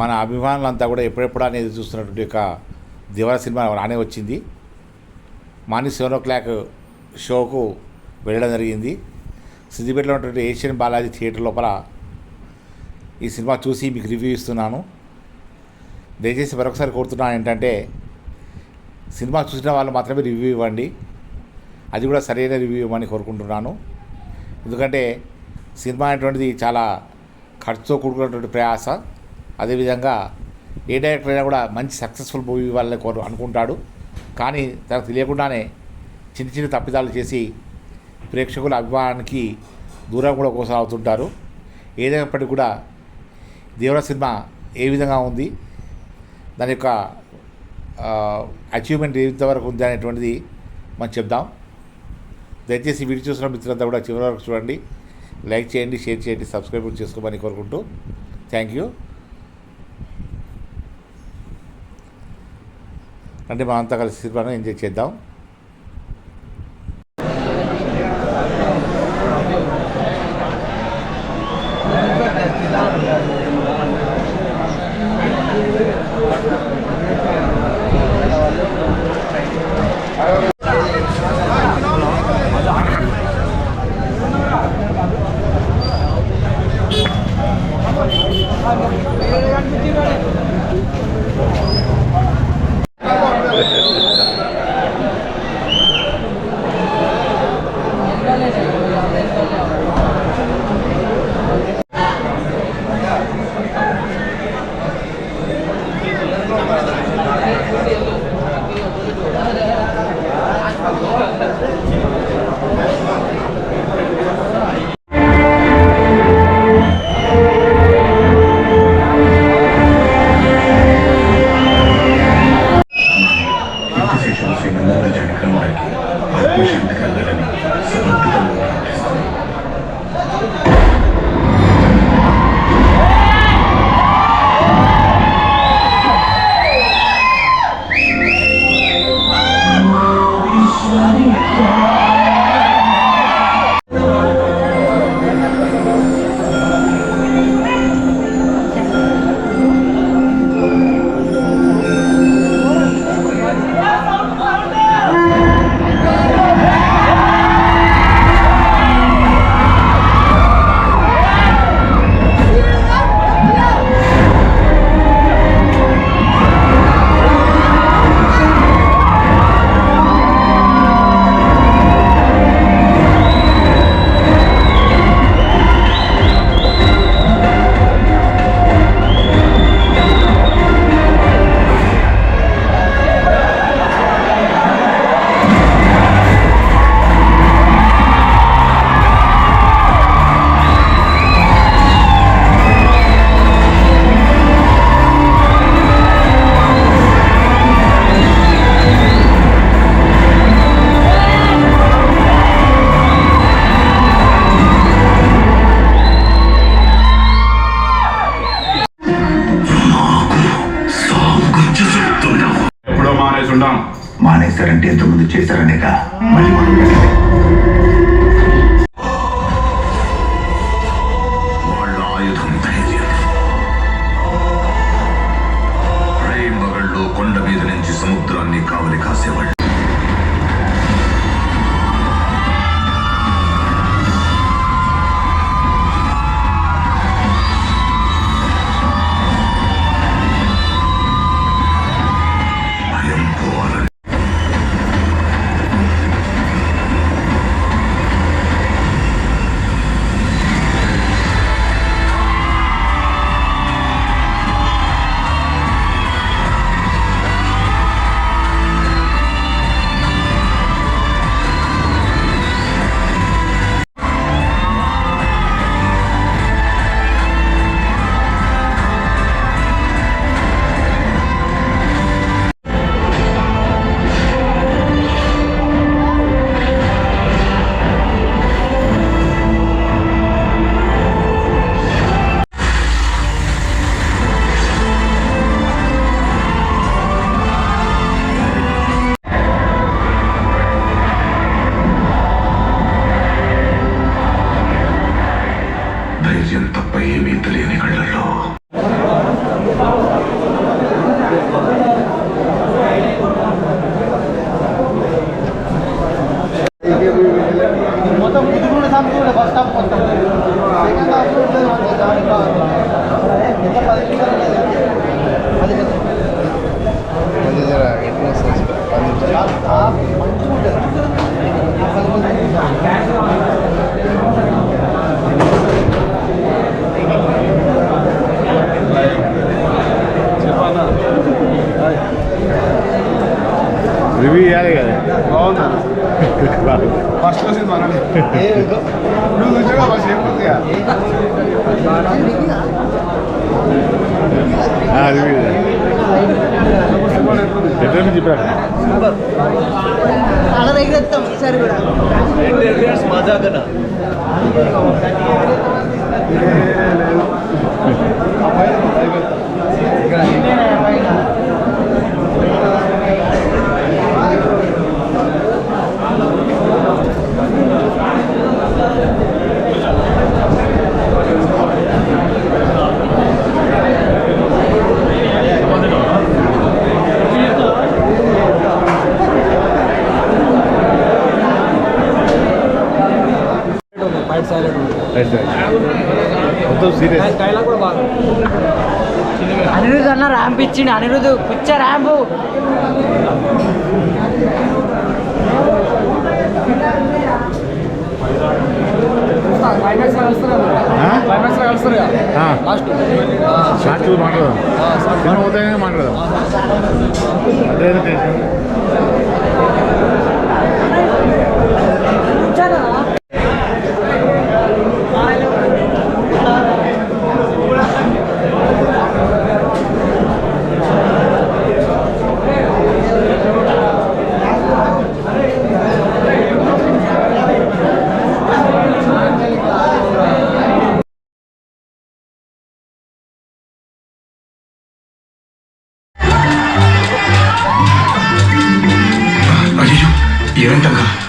మన అభిమానులంతా కూడా ఎప్పుడెప్పుడు అనేది చూస్తున్నటువంటి యొక్క దివాల సినిమా రానే వచ్చింది. మార్నింగ్ సెవెన్ ఓ క్లాక్ షోకు వెళ్ళడం జరిగింది. సిద్దిపేటలో ఉన్నటువంటి ఏషియన్ బాలాజీ థియేటర్ లోపల ఈ సినిమా చూసి మీకు రివ్యూ ఇస్తున్నాను. దయచేసి మరొకసారి కోరుతున్నాను ఏంటంటే సినిమా చూసిన వాళ్ళు మాత్రమే రివ్యూ ఇవ్వండి. అది కూడా సరైన రివ్యూ ఇవ్వమని కోరుకుంటున్నాను. ఎందుకంటే సినిమా అనేటువంటిది చాలా ఖర్చుతో కూడుకున్నటువంటి ప్రయాస. అదేవిధంగా ఏ డైరెక్టర్ అయినా కూడా మంచి సక్సెస్ఫుల్ మూవీ ఇవ్వాలని కోరు అనుకుంటాడు. కానీ తనకు తెలియకుండానే చిన్న చిన్న తప్పిదాలు చేసి ప్రేక్షకుల అభిమానానికి దూరం కూడా ఒకసారి అవుతుంటారు ఏదైనప్పటికీ కూడా దేవర సినిమా ఏ విధంగా ఉంది దాని యొక్క అచీవ్మెంట్ ఎంతవరకు ఉంది అనేటువంటిది మనం చెప్దాం. దయచేసి వీడియో చూసిన మిత్రులంతా కూడా చివరి వరకు చూడండి. లైక్ చేయండి షేర్ చేయండి సబ్స్క్రైబ్ చేసుకోమని కోరుకుంటూ. Thank you. అంటే మనమంతా కలిసి సినిమాను ఎంజాయ్ చేద్దాం. కీర్తిశేషులు ఎట్లా చెప్పారు అలా దగ్గర ఎత్తాం ఈసారి కూడా. ర్యాంప్ ఇచ్చిండు అనిరుద్ధ్ పిచ్చ ర్యాంపు. లాస్ట్ మాట్లాడదాం మాట్లాడదాం. అదే టెన్షన్ 言うんだか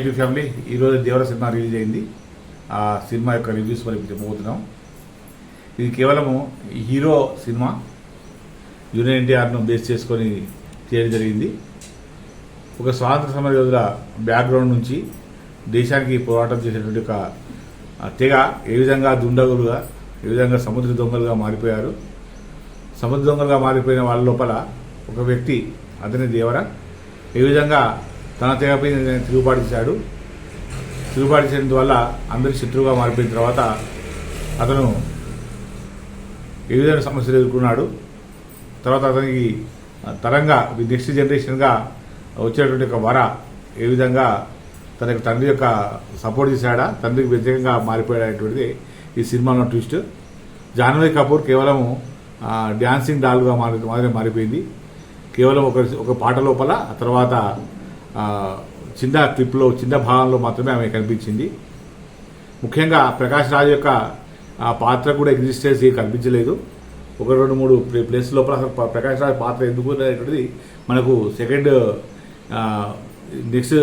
ఐటీ ఫ్యామిలీ ఈరోజు దేవర సినిమా రిలీజ్ అయింది. ఆ సినిమా యొక్క రివ్యూస్ మరి చెప్పబోతున్నాం ఇది కేవలము హీరో సినిమా. జూనియర్ ఎన్టీఆర్ను బేస్ చేసుకొని తీయడం జరిగింది. ఒక స్వాతంత్ర సమర యోధుల బ్యాక్గ్రౌండ్ నుంచి దేశానికి పోరాటం చేసినటువంటి ఒక తెగ ఏ విధంగా దుండగులుగా ఏ విధంగా సముద్ర దొంగలుగా మారిపోయారు. సముద్ర దొంగలుగా మారిపోయిన వాళ్ళ లోపల ఒక వ్యక్తి అతని దేవర ఏ విధంగా తన తెగపై తిరుగుబాటు చేశాడు. తిరుగుబాటు చేయడం వల్ల అందరి శత్రువుగా మారిపోయిన తర్వాత అతను ఏ విధమైన సమస్యలు ఎదుర్కొన్నాడు. తర్వాత అతనికి తరంగా నెక్స్ట్ జనరేషన్గా వచ్చేటువంటి ఒక వర ఏ విధంగా తన తండ్రి యొక్క సపోర్ట్ చేశాడా తండ్రికి వ్యతిరేకంగా మారిపోయాడనేటువంటిది ఈ సినిమాలో ట్విస్ట్ జాహ్నవి కపూర్ కేవలం డ్యాన్సింగ్ డాల్గా మారి మాదిరి మారిపోయింది. కేవలం ఒక ఒక పాట లోపల తర్వాత చిన్న క్లిప్లో చిన్న భాగంలో మాత్రమే ఆమె కనిపించింది. ముఖ్యంగా ప్రకాష్ రాజ్ యొక్క పాత్ర కూడా ఎగ్జిస్టెన్స్ కనిపించలేదు. ఒక రెండు మూడు ప్లే- ప్లేస్ లోపల ప్రకాష్ రాజ్ పాత్ర ఎందుకు అనేటువంటిది మనకు సెకండ్ నెక్స్ట్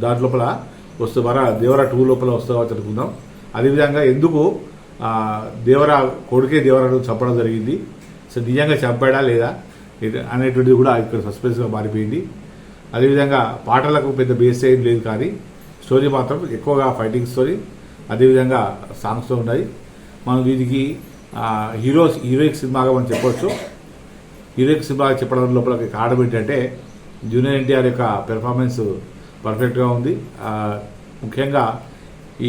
దాని లోపల వస్తూ మన దేవర టూ లోపల వస్తావా అనుకుందాం. అదేవిధంగా ఎందుకు దేవరా దేవర కొడుకే దేవరాను చంపడం జరిగింది. సో నిజంగా చంపాడా లేదా? ఇది అనేటువంటిది కూడా ఇక్కడ సస్పెన్స్గా మారిపోయింది. అదేవిధంగా పాటలకు పెద్ద బేస్ ఏం లేదు కానీ స్టోరీ మాత్రం ఎక్కువగా ఫైటింగ్ స్టోరీ అదేవిధంగా సాంగ్స్తో ఉన్నాయి. మనం దీనికి హీరోస్ హీరోయిక్ సినిమాగా మనం చెప్పవచ్చు హీరోయిక్ సినిమా చెప్పడం లోపల కారణం ఏంటంటే జూనియర్ ఎన్టీఆర్ యొక్క పెర్ఫార్మెన్స్ పర్ఫెక్ట్గా ఉంది. ముఖ్యంగా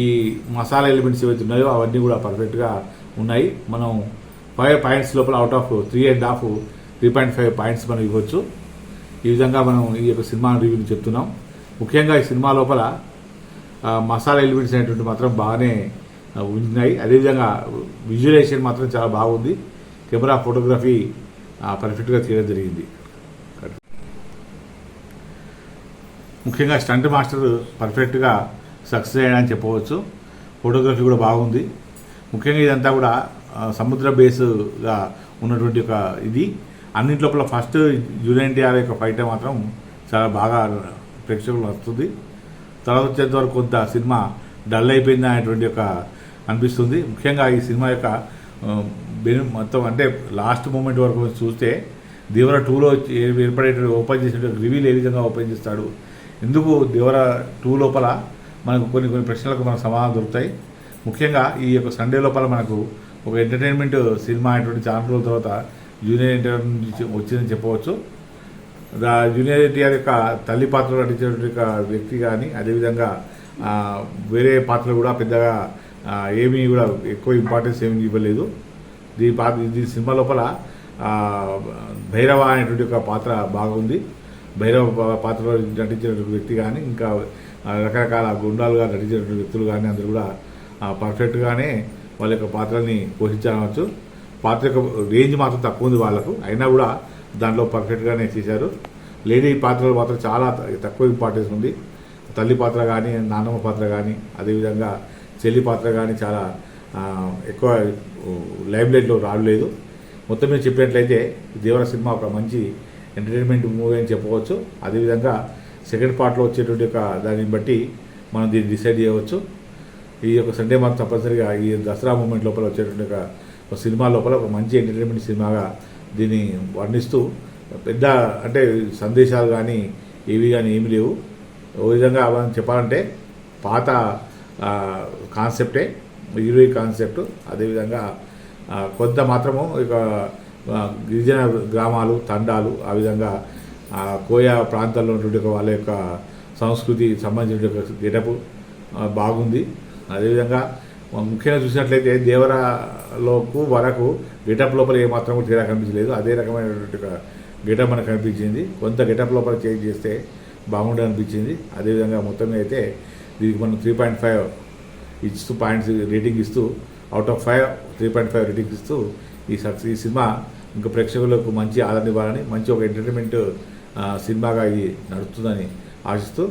ఈ మసాలా ఎలిమెంట్స్ ఏవైతే ఉన్నాయో అవన్నీ కూడా పర్ఫెక్ట్గా ఉన్నాయి. మనం ఫైవ్ పాయింట్స్ లోపల out of three and half three point five points మనం ఇవ్వచ్చు. ఈ విధంగా మనం ఈ యొక్క సినిమా రివ్యూని చెప్తున్నాం. ముఖ్యంగా ఈ సినిమా లోపల మసాలా ఎలిమెంట్స్ అనేటువంటి మాత్రం బాగానే ఉన్నాయి అదేవిధంగా విజువలైజేషన్ మాత్రం చాలా బాగుంది. కెమెరా ఫోటోగ్రఫీ పర్ఫెక్ట్గా తీయడం జరిగింది. ముఖ్యంగా స్టంట్ మాస్టర్ పర్ఫెక్ట్గా సక్సెస్ అయ్యాడని చెప్పవచ్చు. ఫోటోగ్రఫీ కూడా బాగుంది. ముఖ్యంగా ఇదంతా కూడా సముద్ర బేస్గా ఉన్నటువంటి ఒక ఇది. అన్నింటి లోపల ఫస్ట్ జూనియర్ ఎన్టీఆర్ యొక్క ఫైట్ మాత్రం చాలా బాగా ప్రేక్షకులు వస్తుంది తర్వాత వచ్చేంత వరకు కొంత సినిమా డల్ అయిపోయింది అనేటువంటి ఒక అనిపిస్తుంది. ముఖ్యంగా ఈ సినిమా యొక్క మొత్తం అంటే లాస్ట్ మూమెంట్ వరకు చూస్తే దేవర టూలో ఏర్పడేటువంటి ఓపెన్ చేసిన రివీల్ ఏ విధంగా ఓపెన్ చేస్తాడు. ఎందుకు దేవర టూ లోపల మనకు కొన్ని కొన్ని ప్రశ్నలకు మనకు సమాధానం దొరుకుతాయి. ముఖ్యంగా ఈ యొక్క సండే లోపల మనకు ఒక ఎంటర్టైన్మెంట్ సినిమా అనేటువంటి చాలా రోజుల తర్వాత జూనియర్ ఎన్టీఆర్ నుంచి వచ్చిందని చెప్పవచ్చు. దా జూనియర్ ఎన్టీఆర్ యొక్క తల్లి పాత్ర నటించినటువంటి వ్యక్తి కానీ అదేవిధంగా వేరే పాత్రలు కూడా పెద్దగా ఏమీ కూడా ఎక్కువ ఇంపార్టెన్స్ ఏమీ ఇవ్వలేదు. దీని పాత్ర దీని సినిమా లోపల భైరవ అనేటువంటి ఒక పాత్ర బాగుంది. భైరవ పాత్రలో నటించినటువంటి వ్యక్తి కానీ ఇంకా రకరకాల గుండాలుగా నటించినటువంటి వ్యక్తులు కానీ అందరూ కూడా పర్ఫెక్ట్గానే వాళ్ళ యొక్క పాత్రల్ని పోషించవచ్చు. పాత్రకు రేంజ్ మాత్రం తక్కువ ఉంది వాళ్ళకు. అయినా కూడా దాంట్లో పర్ఫెక్ట్గానే చేశారు. లేడీ పాత్రలు మాత్రం చాలా తక్కువ ఇంపార్టెన్స్ ఉంది. తల్లి పాత్ర కానీ నాన్నమ్మ పాత్ర కానీ అదేవిధంగా చెల్లి పాత్ర కానీ చాలా ఎక్కువ లైమ్ లైట్లో మొత్తం మీద చెప్పినట్లయితే దేవర సినిమా ఒక మంచి ఎంటర్టైన్మెంట్ మూవీ అని చెప్పవచ్చు. అదేవిధంగా సెకండ్ పార్ట్లో వచ్చేటువంటి ఒక దానిని బట్టి మనం దీన్ని డిసైడ్ చేయవచ్చు. ఈ యొక్క సండే మాత్రం తప్పనిసరిగా ఈ దసరా మూమెంట్ లోపల వచ్చేటువంటి ఒక ఒక సినిమా లోపల ఒక మంచి ఎంటర్టైన్మెంట్ సినిమాగా దీన్ని వర్ణిస్తూ పెద్ద అంటే సందేశాలు కానీ ఏవి కానీ ఏమి లేవు. ఓ విధంగా మనం చెప్పాలంటే పాత కాన్సెప్టే హీరోయిన్ కాన్సెప్ట్ అదేవిధంగా కొంత మాత్రము ఇక గిరిజన గ్రామాలు తండాలు ఆ విధంగా కోయా ప్రాంతాల్లో ఉన్నటువంటి వాళ్ళ యొక్క సంస్కృతి సంబంధించిన గెటప్ బాగుంది. అదేవిధంగా ముఖ్యంగా చూసినట్లయితే దేవరాలోకు వరకు గెటప్ లోపల ఏమాత్రం కూడా తేడా కనిపించలేదు. అదే రకమైనటువంటి గెటప్ మనకు కనిపించింది. కొంత గెటప్ లోపల చేంజ్ చేస్తే బాగుండే అనిపించింది. అదేవిధంగా మొత్తం అయితే దీనికి మనం త్రీ పాయింట్ ఫైవ్ ఇస్తూ పాయింట్స్ రేటింగ్ ఇస్తూ out of five three point five rating ఇస్తూ ఈ సక్సెస్ ఈ సినిమా ఇంకా ప్రేక్షకులకు మంచి ఆదరణ ఇవ్వాలని మంచి ఒక ఎంటర్టైన్మెంట్ సినిమాగా ఇది నడుస్తుందని ఆశిస్తూ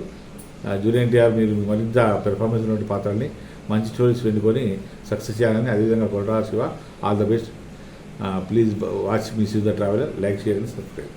జూనియర్ ఎన్టీఆర్ మీరు మరింత పెర్ఫార్మెన్స్ ఉన్నటువంటి పాత్రల్ని మంచి స్టోరీస్ వెనుకొని సక్సెస్ చేయాలని అదేవిధంగా Kotra Shiva. All the best. Please watch miss the traveller. Like share and subscribe.